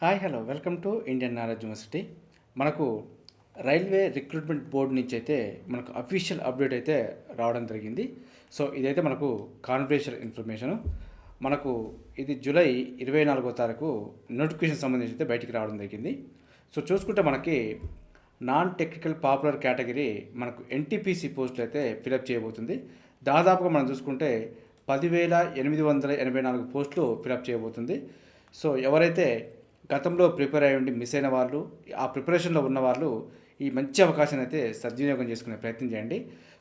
Hi hello. Welcome to Indian knowledge university. మనకు railway recruitment board నుంచి అయితే మనకు అఫీషియల్ అప్డేట్ అయితే రావడం జరిగింది. సో ఇదైతే మనకు కాన్ఫిడెన్షియల్ ఇన్ఫర్మేషన్. మనకు ఇది జూలై ఇరవై నాలుగో తారీఖు నోటిఫికేషన్ సంబంధించి అయితే బయటికి రావడం జరిగింది. సో చూసుకుంటే మనకి నాన్ టెక్నికల్ పాపులర్ కేటగిరీ మనకు ఎన్టీపీసీ పోస్టులు అయితే ఫిలప్ చేయబోతుంది. దాదాపుగా మనం చూసుకుంటే పదివేల ఎనిమిది వందల ఎనభై నాలుగు పోస్టులు ఫిలప్ చేయబోతుంది. సో ఎవరైతే గతంలో ప్రిపేర్ అయ్యి ఉండి మిస్ అయిన వాళ్ళు ఆ ప్రిపరేషన్లో ఉన్న వాళ్ళు ఈ మంచి అవకాశాన్ని అయితే సద్వినియోగం చేసుకునే ప్రయత్నం చేయండి.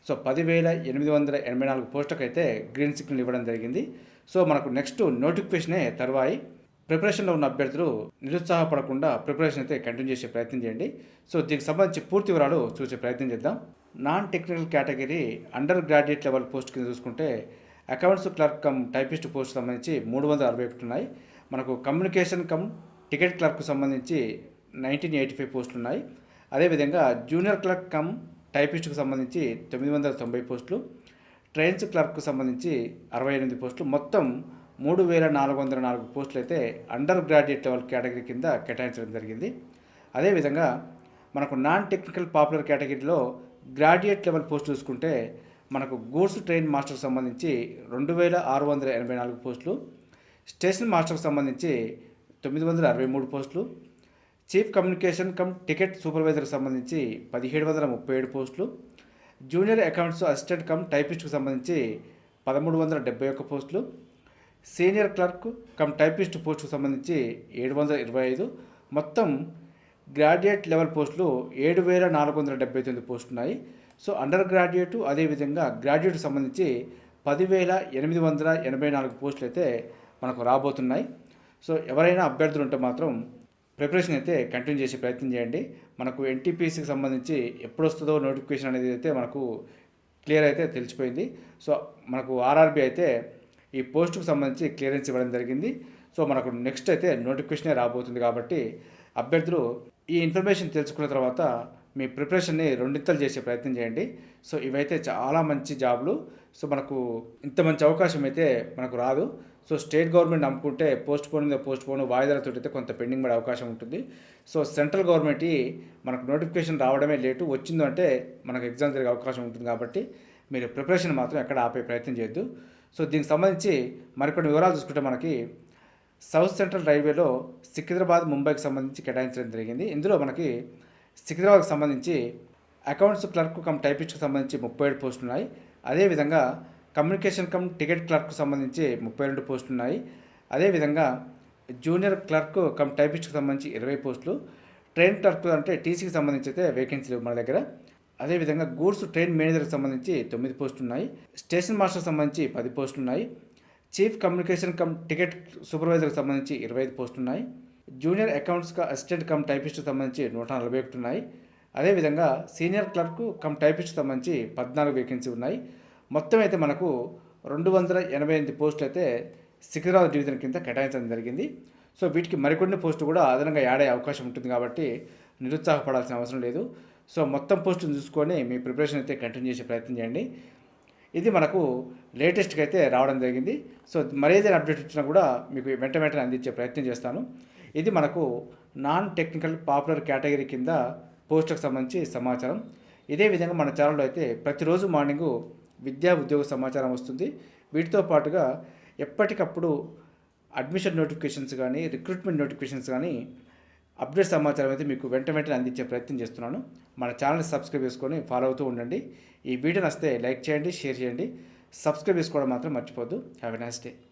సో పదివేల ఎనిమిది వందల ఎనభై నాలుగు పోస్టులకు అయితే గ్రీన్ సిగ్నల్ ఇవ్వడం జరిగింది. సో మనకు నెక్స్ట్ నోటిఫికేషనే తర్వాయి. ప్రిపరేషన్లో ఉన్న అభ్యర్థులు నిరుత్సాహపడకుండా ప్రిపరేషన్ అయితే కంటిన్యూ చేసే ప్రయత్నం చేయండి. సో దీనికి సంబంధించి పూర్తి వివరాలు చూసే ప్రయత్నం చేద్దాం. Non technical category undergraduate level post కింద చూసుకుంటే accounts clerk cum typist post సంబంధించి మూడు వందల అరవై ఒకటి ఉన్నాయి. మనకు కమ్యూనికేషన్ కమ్ టికెట్ క్లర్క్ సంబంధించి నైన్టీన్ ఎయిటీ ఫైవ్ పోస్టులు ఉన్నాయి. అదేవిధంగా జూనియర్ క్లర్క్ కమ్ టైపిస్ట్కు సంబంధించి తొమ్మిది వందల తొంభై పోస్టులు ట్రైన్స్ క్లర్క్కు సంబంధించి అరవై ఎనిమిది పోస్టులు మొత్తం మూడు వేల నాలుగు వందల నాలుగు పోస్టులు అయితే అండర్ గ్రాడ్యుయేట్ లెవెల్ కేటగిరీ కింద కేటాయించడం జరిగింది. అదేవిధంగా మనకు నాన్ టెక్నికల్ పాపులర్ కేటగిరీలో గ్రాడ్యుయేట్ లెవెల్ పోస్ట్ చూసుకుంటే మనకు గూడ్స్ ట్రైన్ మాస్టర్కి సంబంధించి రెండు వేల ఆరు వందల ఎనభై నాలుగు పోస్టులు స్టేషన్ మాస్టర్కి సంబంధించి తొమ్మిది వందల అరవై మూడు పోస్టులు. చీఫ్ కమ్యూనికేషన్ కమ్ టికెట్ సూపర్వైజర్కి సంబంధించి పదిహేడు వందల ముప్పై ఏడు పోస్టులు. జూనియర్ అకౌంట్స్ అసిస్టెంట్ కమ్ టైపిస్ట్కి సంబంధించి పదమూడు వందల డెబ్బై ఒక్క పోస్టులు. సీనియర్ క్లర్క్ కమ్ టైపిస్ట్ పోస్టుకు సంబంధించి ఏడు వందల ఇరవై ఐదు. మొత్తం గ్రాడ్యుయేట్ లెవెల్ పోస్టులు ఏడు వేల నాలుగు వందల డెబ్బై తొమ్మిది పోస్టులు ఉన్నాయి సో అండర్ గ్రాడ్యుయేట్ అదేవిధంగా గ్రాడ్యుయేట్ సంబంధించి పదివేల ఎనిమిది వందల ఎనభై నాలుగు పోస్టులు అయితే మనకు రాబోతున్నాయి. సో ఎవరైనా అభ్యర్థులు ఉంటే మాత్రం ప్రిపరేషన్ అయితే కంటిన్యూ చేసే ప్రయత్నం చేయండి. మనకు ఎన్టీపీసీకి సంబంధించి ఎప్పుడు వస్తుందో నోటిఫికేషన్ అనేది అయితే మనకు క్లియర్ అయితే తెలిసిపోయింది. సో మనకు ఆర్ఆర్బి అయితే ఈ పోస్టుకు సంబంధించి క్లియరెన్స్ ఇవ్వడం జరిగింది. సో మనకు నెక్స్ట్ అయితే నోటిఫికేషనే రాబోతుంది కాబట్టి అభ్యర్థులు ఈ ఇన్ఫర్మేషన్ తెలుసుకున్న తర్వాత మీ ప్రిపరేషన్ని రెండింతలు చేసే ప్రయత్నం చేయండి. సో ఇవైతే చాలా మంచి జాబ్లు. సో మనకు ఇంత మంచి అవకాశం అయితే మనకు రాదు. సో స్టేట్ గవర్నమెంట్ నమ్ముకుంటే పోస్ట్ పోన్ మీద పోస్ట్ పోన్ వాయిదాలతో అయితే కొంత పెండింగ్ పడే అవకాశం ఉంటుంది. సో సెంట్రల్ గవర్నమెంట్ మనకు నోటిఫికేషన్ రావడమే లేటు వచ్చిందంటే మనకు ఎగ్జామ్ జరిగే అవకాశం ఉంటుంది కాబట్టి మీరు ప్రిపరేషన్ మాత్రం ఎక్కడ ఆపే ప్రయత్నం చేయొద్దు. సో దీనికి సంబంధించి మరికొన్ని వివరాలు చూసుకుంటే మనకి సౌత్ సెంట్రల్ రైల్వేలో సికింద్రాబాద్ ముంబైకి సంబంధించి కేటాయించడం జరిగింది. ఇందులో మనకి సికింద్రాబాద్కి సంబంధించి అకౌంట్స్ క్లర్క్ కమ్ టైపిస్ట్కి సంబంధించి ముప్పై ఏడు పోస్టులు ఉన్నాయి అదేవిధంగా కమ్యూనికేషన్ కమ్ టికెట్ క్లర్క్ సంబంధించి ముప్పై రెండు పోస్టులు ఉన్నాయి. అదేవిధంగా జూనియర్ క్లర్క్ కమ్ టైపిస్ట్కి సంబంధించి ఇరవై పోస్టులు ట్రైన్ క్లర్క్ అంటే టీసీకి సంబంధించి అయితే వేకెన్సీలు మన దగ్గర. అదేవిధంగా గూడ్స్ ట్రైన్ మేనేజర్కి సంబంధించి తొమ్మిది పోస్టులు ఉన్నాయి స్టేషన్ మాస్టర్కి సంబంధించి పది పోస్టులు ఉన్నాయి చీఫ్ కమ్యూనికేషన్ కమ్ టికెట్ సూపర్వైజర్కి సంబంధించి ఇరవై ఐదు పోస్టులు ఉన్నాయి జూనియర్ అకౌంట్స్ అసిస్టెంట్ కమ్ టైపిస్ట్కి సంబంధించి నూట నలభై ఒకటి ఉన్నాయి. అదేవిధంగా సీనియర్ క్లర్క్ కమ్ టైపిస్ట్కి సంబంధించి పద్నాలుగు వేకెన్సీ ఉన్నాయి. మొత్తం అయితే మనకు రెండు వందల ఎనభై ఎనిమిది పోస్టులు అయితే సికింద్రాబాద్ డివిజన్ కింద కేటాయించడం జరిగింది. సో వీటికి మరికొన్ని పోస్టులు కూడా అదనంగా యాడ్ అయ్యే అవకాశం ఉంటుంది కాబట్టి నిరుత్సాహపడాల్సిన అవసరం లేదు. సో మొత్తం పోస్టును చూసుకొని మీ ప్రిపరేషన్ అయితే కంటిన్యూ చేసే ప్రయత్నం చేయండి. ఇది మనకు లేటెస్ట్గా అయితే రావడం జరిగింది. సో మరేదైనా అప్డేట్ వచ్చినా కూడా మీకు వెంట వెంటనే అందించే ప్రయత్నం చేస్తాను. ఇది మనకు నాన్ టెక్నికల్ పాపులర్ కేటగిరీ కింద పోస్టుకు సంబంధించి సమాచారం. ఇదే విధంగా మన ఛానల్లో అయితే ప్రతిరోజు మార్నింగు విద్యా ఉద్యోగ సమాచారం వస్తుంది. వీటితో పాటుగా ఎప్పటికప్పుడు అడ్మిషన్ నోటిఫికేషన్స్ కానీ రిక్రూట్మెంట్ నోటిఫికేషన్స్ కానీ అప్డేట్ సమాచారం అయితే మీకు వెంట వెంటనే అందించే ప్రయత్నం చేస్తున్నాను. మన ఛానల్ని సబ్స్క్రైబ్ చేసుకొని ఫాలో అవుతూ ఉండండి. ఈ వీడియో నస్తే లైక్ చేయండి షేర్ చేయండి. సబ్స్క్రైబ్ చేసుకోవడం మాత్రం మర్చిపోద్దు హ్యావ్ ఎ నైస్ డే